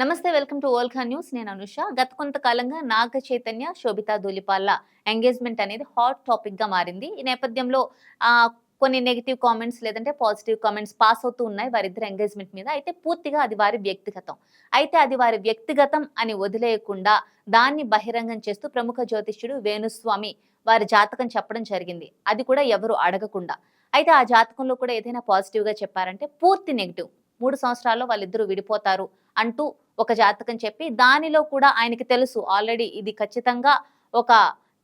నమస్తే welcome to ఓల్ఖా news. నేను అనుష. గత కొంతకాలంగా నాగ చైతన్య శోభితా ధూలిపాల్ల ఎంగేజ్మెంట్ అనేది హాట్ టాపిక్గా మారింది. ఈ నేపథ్యంలో ఆ కొన్ని నెగిటివ్ కామెంట్స్ లేదంటే పాజిటివ్ కామెంట్స్ పాస్ అవుతూ ఉన్నాయి వారిద్దరు ఎంగేజ్మెంట్ మీద. అయితే పూర్తిగా అది వారి వ్యక్తిగతం. అయితే అది వారి వ్యక్తిగతం అని వదిలేయకుండా దాన్ని బహిరంగం చేస్తూ ప్రముఖ జ్యోతిష్యుడు వేణుస్వామి వారి జాతకం చెప్పడం జరిగింది. అది కూడా ఎవరు అడగకుండా. అయితే ఆ జాతకంలో కూడా ఏదైనా పాజిటివ్గా చెప్పారంటే పూర్తి నెగిటివ్. మూడు సంవత్సరాల్లో వాళ్ళిద్దరూ విడిపోతారు అంటూ ఒక జాతకం చెప్పి దానిలో కూడా ఆయనకి తెలుసు. ఆల్రెడీ ఇది ఖచ్చితంగా ఒక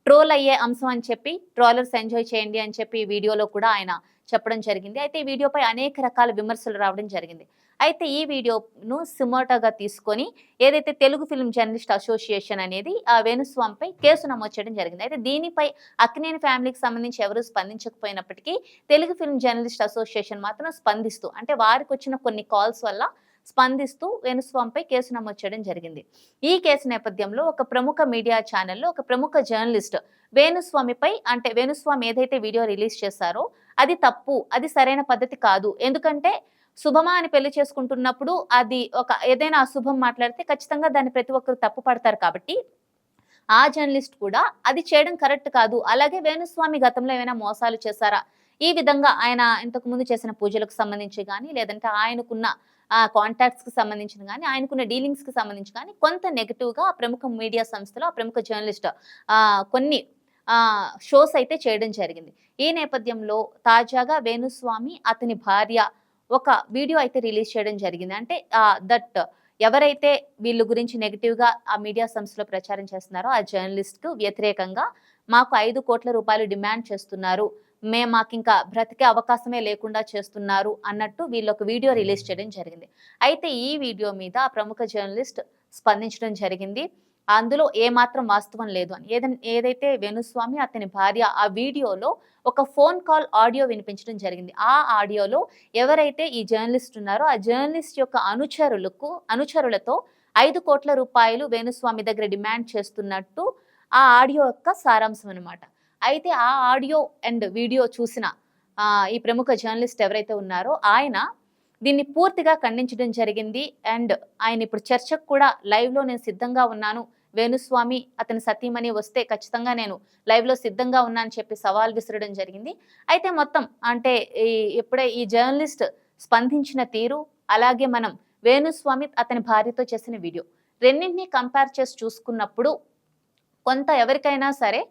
ట్రోల్ అయ్యే అంశం అని చెప్పి ట్రోలర్స్ ఎంజాయ్ చేయండి అని చెప్పి వీడియోలో కూడా ఆయన చెప్పడం జరిగింది. అయితే ఈ వీడియోపై అనేక రకాల విమర్శలు రావడం జరిగింది. అయితే ఈ వీడియోను సిమోటాగా తీసుకొని ఏదైతే తెలుగు ఫిల్మ్ జర్నలిస్ట్ అసోసియేషన్ అనేది ఆ వేణుస్వామిపై కేసు నమోదు చేయడం జరిగింది. అయితే దీనిపై అక్కినేని ఫ్యామిలీకి సంబంధించి ఎవరు స్పందించకపోయినప్పటికీ తెలుగు ఫిల్మ్ జర్నలిస్ట్ అసోసియేషన్ మాత్రం స్పందిస్తూ అంటే వారికి వచ్చిన కొన్ని కాల్స్ వల్ల స్పందిస్తూ వేణుస్వామిపై కేసు నమోదు చేయడం జరిగింది. ఈ కేసు నేపథ్యంలో ఒక ప్రముఖ మీడియా ఛానల్లో ఒక ప్రముఖ జర్నలిస్ట్ వేణుస్వామిపై అంటే వేణుస్వామి ఏదైతే వీడియో రిలీజ్ చేశారో అది తప్పు అది సరైన పద్ధతి కాదు. ఎందుకంటే శుభమా అని పెళ్ళి చేసుకుంటున్నప్పుడు అది ఒక ఏదైనా అశుభం మాట్లాడితే ఖచ్చితంగా దాన్ని ప్రతి ఒక్కరు తప్పు పడతారు కాబట్టి ఆ జర్నలిస్ట్ కూడా అది చేయడం కరెక్ట్ కాదు. అలాగే వేణుస్వామి గతంలో ఏమైనా మోసాలు చేశారా? ఈ విధంగా ఆయన ఇంతకు ముందు చేసిన పూజలకు సంబంధించి కానీ లేదంటే ఆయనకున్న కాంటాక్ట్స్కి సంబంధించిన కానీ ఆయనకున్న డీలింగ్స్కి సంబంధించి కానీ కొంత నెగిటివ్గా ఆ ప్రముఖ మీడియా సంస్థలో ఆ ప్రముఖ జర్నలిస్ట్ కొన్ని షోస్ అయితే చేయడం జరిగింది. ఈ నేపథ్యంలో తాజాగా వేణుస్వామి అతని భార్య ఒక వీడియో అయితే రిలీజ్ చేయడం జరిగింది. అంటే దట్ ఎవరైతే వీళ్ళ గురించి నెగిటివ్గా ఆ మీడియా సంస్థలో ప్రచారం చేస్తున్నారో ఆ జర్నలిస్ట్కు వ్యతిరేకంగా మాకు ఐదు కోట్ల రూపాయలు డిమాండ్ చేస్తున్నారు. మేము మాకు ఇంకా బ్రతికే అవకాశమే లేకుండా చేస్తున్నారు అన్నట్టు వీళ్ళు ఒక వీడియో రిలీజ్ చేయడం జరిగింది. అయితే ఈ వీడియో మీద ప్రముఖ జర్నలిస్ట్ స్పందించడం జరిగింది. అందులో ఏమాత్రం వాస్తవం లేదు అని. ఏదైనా ఏదైతే వేణుస్వామి అతని భార్య ఆ వీడియోలో ఒక ఫోన్ కాల్ ఆడియో వినిపించడం జరిగింది. ఆ ఆడియోలో ఎవరైతే ఈ జర్నలిస్ట్ ఉన్నారో ఆ జర్నలిస్ట్ యొక్క అనుచరులకు అనుచరులతో ఐదు కోట్ల రూపాయలు వేణుస్వామి దగ్గర డిమాండ్ చేస్తున్నట్టు ఆ ఆడియో యొక్క సారాంశం అనమాట అయితే ఆ ఆడియో అండ్ వీడియో చూసిన ఈ ప్రముఖ జర్నలిస్ట్ ఎవరైతే ఉన్నారో ఆయన దీన్ని పూర్తిగా ఖండించడం జరిగింది. అండ్ ఆయన ఇప్పుడు చర్చకు కూడా లైవ్లో నేను సిద్ధంగా ఉన్నాను. వేణుస్వామి అతని సతీమణి వస్తే ఖచ్చితంగా నేను లైవ్లో సిద్ధంగా ఉన్నా అని చెప్పి సవాల్ విసరడం జరిగింది. అయితే మొత్తం అంటే ఈ ఎప్పుడే ఈ జర్నలిస్ట్ స్పందించిన తీరు అలాగే మనం వేణుస్వామి అతని భార్యతో చేసిన వీడియో రెండింటినీ కంపేర్ చేసి చూసుకున్నప్పుడు కొంత ఎవరికైనా సరే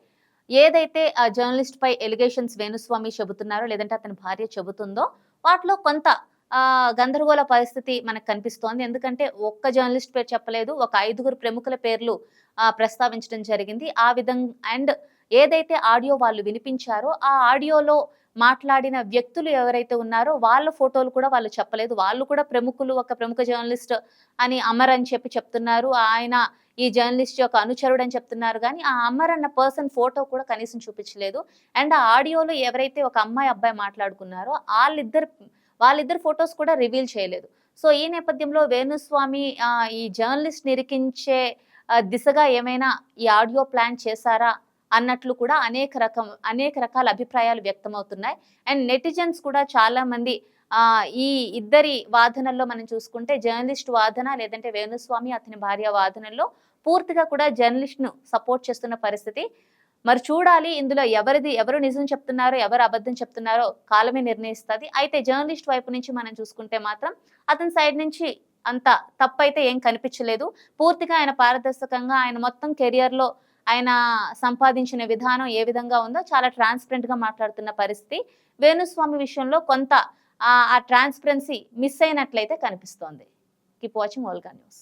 ఏదైతే ఆ జర్నలిస్ట్ పై ఎలిగేషన్స్ వేణుస్వామి చెబుతున్నారో లేదంటే అతని భార్య చెబుతుందో వాటిలో కొంత గందరగోళ పరిస్థితి మనకు కనిపిస్తోంది. ఎందుకంటే ఒక్క జర్నలిస్ట్ పేరు చెప్పలేదు ఒక ఐదుగురు ప్రముఖుల పేర్లు ప్రస్తావించడం జరిగింది. ఆ విధంగా అండ్ ఏదైతే ఆడియో వాళ్ళు వినిపించారో ఆ ఆడియోలో మాట్లాడిన వ్యక్తులు ఎవరైతే ఉన్నారో వాళ్ళ ఫోటోలు కూడా వాళ్ళు చెప్పలేదు. వాళ్ళు కూడా ప్రముఖులు ఒక ప్రముఖ జర్నలిస్ట్ అని అమర్ అని చెప్పి చెప్తున్నారు. ఆయన ఈ జర్నలిస్ట్ యొక్క అనుచరుడు అని చెప్తున్నారు. కానీ ఆ అమర్ అన్న పర్సన్ ఫోటో కూడా కనీసం చూపించలేదు. అండ్ ఆ ఆడియోలో ఎవరైతే ఒక అమ్మాయి అబ్బాయి మాట్లాడుకున్నారో వాళ్ళిద్దరు వాళ్ళిద్దరు ఫొటోస్ కూడా రివీల్ చేయలేదు. సో ఈ నేపథ్యంలో వేణుస్వామి ఈ జర్నలిస్ట్ నిరికించే దిశగా ఏమైనా ఈ ఆడియో ప్లాన్ చేశారా అన్నట్లు కూడా అనేక రకం అనేక రకాల అభిప్రాయాలు వ్యక్తమవుతున్నాయి. అండ్ నెటిజన్స్ కూడా చాలా మంది ఈ ఇద్దరి వాదనల్లో మనం చూసుకుంటే జర్నలిస్ట్ వాదన లేదంటే వేణుస్వామి అతని భార్య వాదనల్లో పూర్తిగా కూడా జర్నలిస్ట్ను సపోర్ట్ చేస్తున్న పరిస్థితి. మరి చూడాలి ఇందులో ఎవరిది ఎవరు నిజం చెప్తున్నారో ఎవరు అబద్ధం చెప్తున్నారో కాలమే నిర్ణయిస్తుంది. అయితే జర్నలిస్ట్ వైపు నుంచి మనం చూసుకుంటే మాత్రం అతని సైడ్ నుంచి అంత తప్పైతే ఏం కనిపించలేదు. పూర్తిగా ఆయన పారదర్శకంగా ఆయన మొత్తం కెరియర్లో ఆయన సంపాదించిన విధానం ఏ విధంగా ఉందో చాలా ట్రాన్స్పరెంట్గా మాట్లాడుతున్న పరిస్థితి. వేణుస్వామి విషయంలో కొంత ఆ ట్రాన్స్పరెన్సీ మిస్ అయినట్లయితే కనిపిస్తోంది. Keep watching Olga news